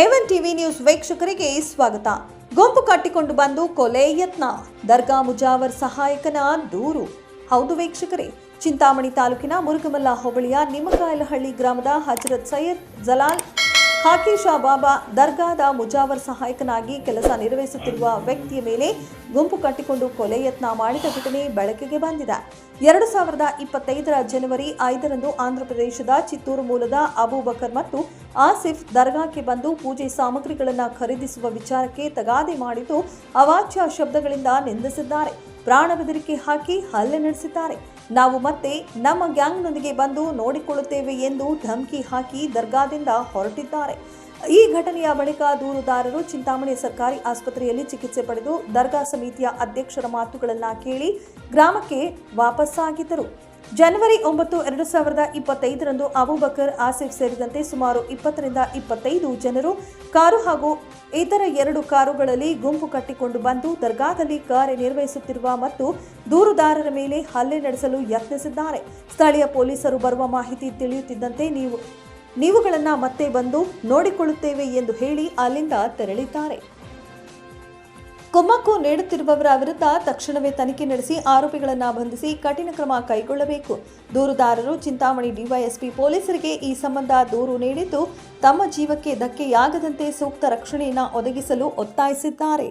A one TV news ವೀಕ್ಷಕರಿಗೆ ಸ್ವಾಗತ. ಗುಂಪು ಕಟ್ಟಿಕೊಂಡು ಬಂದು ಕೊಲೆ ಯತ್ನ. ದರ್ಗಾ ಮುಜಾವರ್ ಸಹಾಯಕನ ದೂರು. ಹೌದು ವೀಕ್ಷಕರೇ, ಚಿಂತಾಮಣಿ ತಾಲೂಕಿನ ಮುರುಗಮಲ್ಲ ಹೋಬಳಿಯ ನಿಮಗಾಯಲಹಳ್ಳಿ ಗ್ರಾಮದ ಹಜರತ್ ಸೈಯದ್ ಜಲಾಲ್ ಹಾಕಿ ಶಾ ಬಾಬಾ ದರ್ಗಾದ ಮುಜಾವರ್ ಸಹಾಯಕನಾಗಿ ಕೆಲಸ ನಿರ್ವಹಿಸುತ್ತಿರುವ ವ್ಯಕ್ತಿಯ ಮೇಲೆ ಗುಂಪು ಕಟ್ಟಿಕೊಂಡು ಕೊಲೆ ಯತ್ನ ಮಾಡಿದ ಘಟನೆ ಬೆಳಕಿಗೆ ಬಂದಿದೆ. ಎರಡು ಸಾವಿರದ ಇಪ್ಪತ್ತೈದರ ಜನವರಿ ಐದರಂದು ಆಂಧ್ರಪ್ರದೇಶದ ಚಿತ್ತೂರು ಮೂಲದ ಅಬೂಬಕರ್ ಮತ್ತು ಆಸಿಫ್ ದರ್ಗಾಕ್ಕೆ ಬಂದು ಪೂಜೆ ಸಾಮಗ್ರಿಗಳನ್ನು ಖರೀದಿಸುವ ವಿಚಾರಕ್ಕೆ ತಗಾದೆ ಮಾಡಿದ್ದು ಅವಾಚ್ಯ ಶಬ್ದಗಳಿಂದ ನಿಂದಿಸಿದ್ದಾರೆ. ಪ್ರಾಣ ಬೆದರಿಕೆ ಹಾಕಿ ಹಲ್ಲೆ ನಡೆಸಿದ್ದಾರೆ. ನಾವು ಮತ್ತೆ ನಮ್ಮ ಗ್ಯಾಂಗ್ನೊಂದಿಗೆ ಬಂದು ನೋಡಿಕೊಳ್ಳುತ್ತೇವೆ ಎಂದು ಧಮಕಿ ಹಾಕಿ ದರ್ಗಾದಿಂದ ಹೊರಟಿದ್ದಾರೆ. ಈ ಘಟನೆಯ ಬಳಿಕ ದೂರುದಾರರು ಚಿಂತಾಮಣಿ ಸರ್ಕಾರಿ ಆಸ್ಪತ್ರೆಯಲ್ಲಿ ಚಿಕಿತ್ಸೆ ಪಡೆದು ದರ್ಗಾ ಸಮಿತಿಯ ಅಧ್ಯಕ್ಷರ ಮಾತುಗಳನ್ನು ಕೇಳಿ ಗ್ರಾಮಕ್ಕೆ ವಾಪಸ್ಸಾಗಿದ್ದರು. ಜನವರಿ ಒಂಬತ್ತು, ಎರಡು ಸಾವಿರದ ಇಪ್ಪತ್ತೈದರಂದು ಅಬೂಬಕರ್, ಆಸಿಫ್ ಸೇರಿದಂತೆ ಸುಮಾರು ಇಪ್ಪತ್ತರಿಂದ ಇಪ್ಪತ್ತೈದು ಜನರು ಕಾರು ಹಾಗೂ ಇತರ ಎರಡು ಕಾರುಗಳಲ್ಲಿ ಗುಂಪು ಕಟ್ಟಿಕೊಂಡು ಬಂದು ದರ್ಗಾದಲ್ಲಿ ಕಾರ್ಯನಿರ್ವಹಿಸುತ್ತಿರುವ ಮತ್ತು ದೂರುದಾರರ ಮೇಲೆ ಹಲ್ಲೆ ನಡೆಸಲು ಯತ್ನಿಸಿದ್ದಾರೆ. ಸ್ಥಳೀಯ ಪೊಲೀಸರು ಬರುವ ಮಾಹಿತಿ ತಿಳಿಯುತ್ತಿದ್ದಂತೆ ನೀವು, ನೀವುಗಳನ್ನು ಮತ್ತೆ ಬಂದು ನೋಡಿಕೊಳ್ಳುತ್ತೇವೆ ಎಂದು ಹೇಳಿ ಅಲ್ಲಿಂದ ತೆರಳಿದ್ದಾರೆ. ಕುಮ್ಮಕ್ಕು ನೀಡುತ್ತಿರುವವರ ವಿರುದ್ಧ ತಕ್ಷಣವೇ ತನಿಖೆ ನಡೆಸಿ ಆರೋಪಿಗಳನ್ನು ಬಂಧಿಸಿ ಕಠಿಣ ಕ್ರಮ ಕೈಗೊಳ್ಳಬೇಕು. ದೂರುದಾರರು ಚಿಂತಾಮಣಿ ಡಿವೈಎಸ್ಪಿ ಪೊಲೀಸರಿಗೆ ಈ ಸಂಬಂಧ ದೂರು ನೀಡಿದ್ದು ತಮ್ಮ ಜೀವಕ್ಕೆ ಧಕ್ಕೆಯಾಗದಂತೆ ಸೂಕ್ತ ರಕ್ಷಣೆಯನ್ನು ಒದಗಿಸಲು ಒತ್ತಾಯಿಸಿದ್ದಾರೆ.